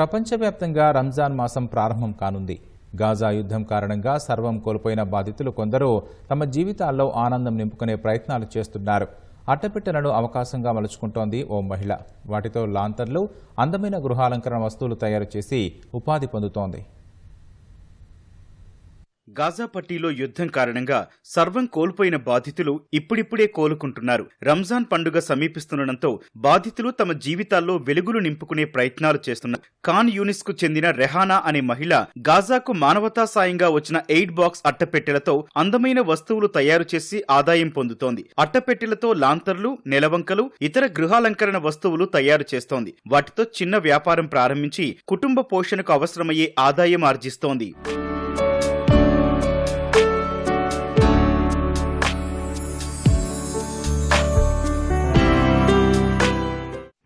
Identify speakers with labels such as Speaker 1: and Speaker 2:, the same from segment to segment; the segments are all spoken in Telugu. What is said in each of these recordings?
Speaker 1: ప్రపంచవ్యాప్తంగా రంజాన్ మాసం ప్రారంభం కానుంది. గాజా యుద్ధం కారణంగా సర్వం కోల్పోయిన బాధితులు కొందరు తమ జీవితాల్లో ఆనందం నింపుకునే ప్రయత్నాలు చేస్తున్నారు. అట్టపెట్టెలను అవకాశంగా మలుచుకుంటోంది ఓ మహిళ. వాటితో లాంతర్లు అందమైన గృహాలంకరణ వస్తువులు తయారు చేసి ఉపాధి పొందుతోంది.
Speaker 2: గాజా పట్టీలో యుద్ధం కారణంగా సర్వం కోల్పోయిన బాధితులు ఇప్పుడిప్పుడే కోలుకుంటున్నారు. రంజాన్ పండుగ సమీపిస్తుండటంతో బాధితులు తమ జీవితాల్లో వెలుగులు నింపుకునే ప్రయత్నాలు చేస్తున్నారు. ఖాన్ యూనిస్కు చెందిన రెహానా అనే మహిళ గాజాకు మానవతా సాయంగా వచ్చిన ఎయిడ్ బాక్స్ అట్టపెట్టెలతో అందమైన వస్తువులు తయారు చేసి ఆదాయం పొందుతోంది. అట్టపెట్టెలతో లాంతర్లు నెలవంకలు ఇతర గృహాలంకరణ వస్తువులు తయారు చేస్తోంది. వాటితో చిన్న వ్యాపారం ప్రారంభించి కుటుంబ పోషణకు అవసరమయ్యే ఆదాయం ఆర్జిస్తోంది.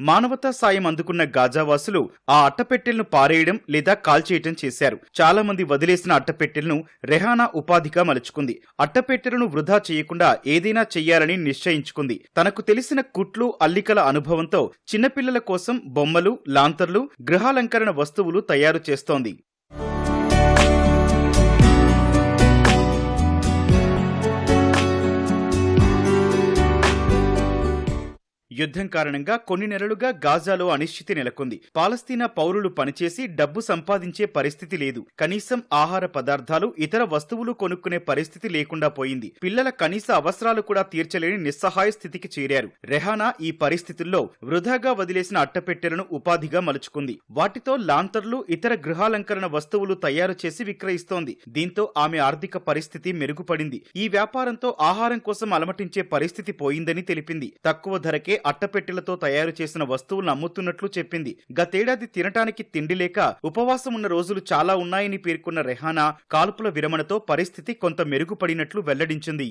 Speaker 2: మానవతా సాయం అందుకున్న గాజావాసులు ఆ అట్టపెట్టెలను పారేయడం లేదా కాల్చేయటం చేశారు. చాలా మంది వదిలేసిన అట్టపెట్టెలను రెహానా ఉపాధిగా మలుచుకుంది. అట్టపెట్టెలను వృధా చేయకుండా ఏదైనా చెయ్యాలని నిశ్చయించుకుంది. తనకు తెలిసిన కుట్లు అల్లికల అనుభవంతో చిన్నపిల్లల కోసం బొమ్మలు లాంతర్లు గృహాలంకరణ వస్తువులు తయారు చేస్తోంది. యుద్ధం కారణంగా కొన్ని నెలలుగా గాజాలో అనిశ్చితి నెలకొంది. పాలస్తీనా పౌరులు పనిచేసి డబ్బు సంపాదించే పరిస్థితి లేదు. కనీసం ఆహార పదార్థాలు ఇతర వస్తువులు కొనుక్కునే పరిస్థితి లేకుండా పోయింది. పిల్లల కనీస అవసరాలు కూడా తీర్చలేని నిస్సహాయ స్థితికి చేరారు. రెహానా ఈ పరిస్థితుల్లో వృధాగా వదిలేసిన అట్టపెట్టెలను ఉపాధిగా మలుచుకుంది. వాటితో లాంతర్లు ఇతర గృహాలంకరణ వస్తువులు తయారు చేసి విక్రయిస్తోంది. దీంతో ఆమె ఆర్థిక పరిస్థితి మెరుగుపడింది. ఈ వ్యాపారంతో ఆహారం కోసం అలమటించే పరిస్థితి పోయిందని తెలిపింది. తక్కువ ధరకే అట్టపెట్టెలతో తయారు చేసిన వస్తువులను అమ్ముతున్నట్లు చెప్పింది. గతేడాది తినటానికి తిండి లేక ఉపవాసం ఉన్న రోజులు చాలా ఉన్నాయని పేర్కొన్న రెహానా కాల్పుల విరమణతో పరిస్థితి కొంత మెరుగుపడినట్లు వెల్లడించింది.